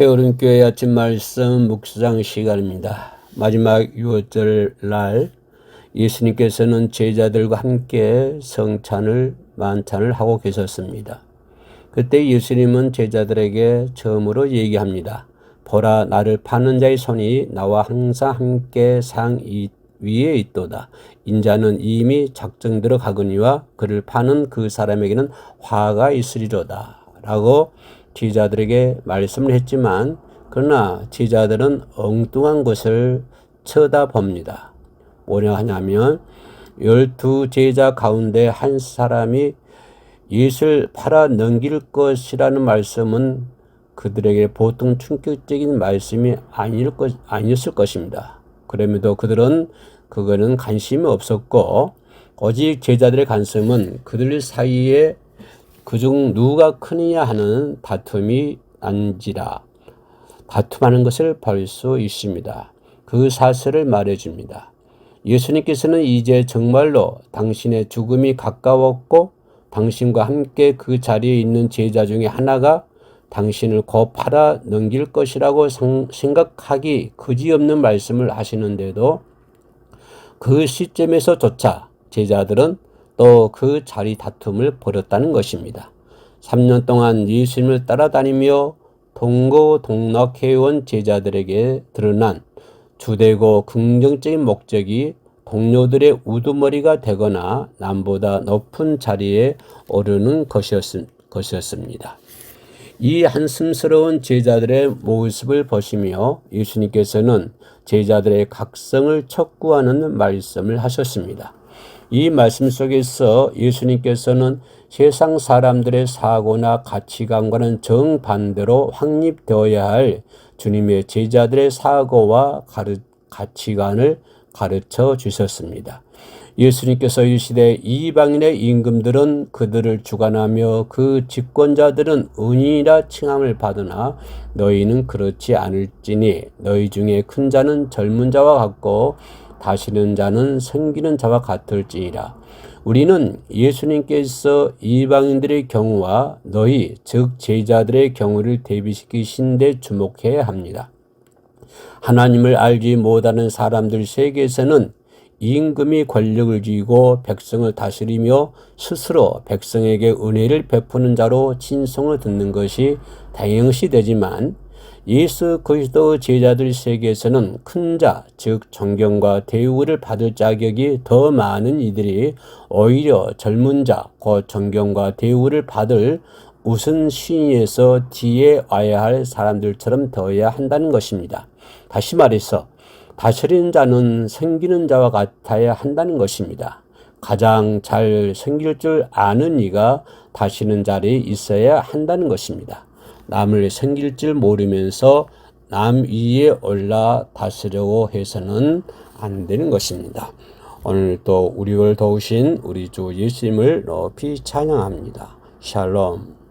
해오른 교회 아침 말씀 묵상 시간입니다. 마지막 6월절 날 예수님께서는 제자들과 함께 성찬을 만찬을 하고 계셨습니다. 그때 예수님은 제자들에게 처음으로 얘기합니다. 보라 나를 파는 자의 손이 나와 항상 함께 상 위에 있도다. 인자는 이미 작정대로 가거니와 그를 파는 그 사람에게는 화가 있으리로다. 라고 제자들에게 말씀을 했지만 그러나 제자들은 엉뚱한 것을 쳐다봅니다. 뭐냐 하냐면 열두 제자 가운데 한 사람이 예수를 팔아 넘길 것이라는 말씀은 그들에게 보통 충격적인 말씀이 아닐 것, 아니었을 것입니다. 그럼에도 그들은 그거는 관심이 없었고 오직 제자들의 관심은 그들 사이에 그중 누가 크느냐 하는 다툼이 난지라 다툼하는 것을 볼 수 있습니다. 그 사실을 말해줍니다. 예수님께서는 이제 정말로 당신의 죽음이 가까웠고 당신과 함께 그 자리에 있는 제자 중에 하나가 당신을 곧 팔아 넘길 것이라고 생각하기 그지없는 말씀을 하시는데도 그 시점에서조차 제자들은 또 그 자리 다툼을 벌였다는 것입니다. 3년 동안 예수님을 따라다니며 동고동락해온 제자들에게 드러난 주되고 긍정적인 목적이 동료들의 우두머리가 되거나 남보다 높은 자리에 오르는 것이었습니다. 이 한숨스러운 제자들의 모습을 보시며 예수님께서는 제자들의 각성을 촉구하는 말씀을 하셨습니다. 이 말씀 속에서 예수님께서는 세상 사람들의 사고나 가치관과는 정반대로 확립되어야 할 주님의 제자들의 사고와 가르, 가치관을 가르쳐 주셨습니다. 예수님께서 이시대 이방인의 임금들은 그들을 주관하며 그 집권자들은 은인이라 칭함을 받으나 너희는 그렇지 않을지니 너희 중에 큰 자는 젊은 자와 같고 다시는 자는 생기는 자와 같을지니라. 우리는 예수님께서 이방인들의 경우와 너희 즉 제자들의 경우를 대비시키신 데 주목해야 합니다. 하나님을 알지 못하는 사람들 세계에서는 임금이 권력을 쥐고 백성을 다스리며 스스로 백성에게 은혜를 베푸는 자로 친성을 듣는 것이 당연시 되지만 예수 그리스도 제자들 세계에서는 큰 자, 즉 존경과 대우를 받을 자격이 더 많은 이들이 오히려 젊은 자, 곧 존경과 대우를 받을 우선 시인에서 뒤에 와야 할 사람들처럼 되어야 한다는 것입니다. 다시 말해서 다스리는 자는 생기는 자와 같아야 한다는 것입니다. 가장 잘 생길 줄 아는 이가 다시는 자리에 있어야 한다는 것입니다. 남을 생길 줄 모르면서 남 위에 올라 다스려고 해서는 안 되는 것입니다. 오늘 또 우리를 도우신 우리 주 예수님을 높이 찬양합니다. 샬롬.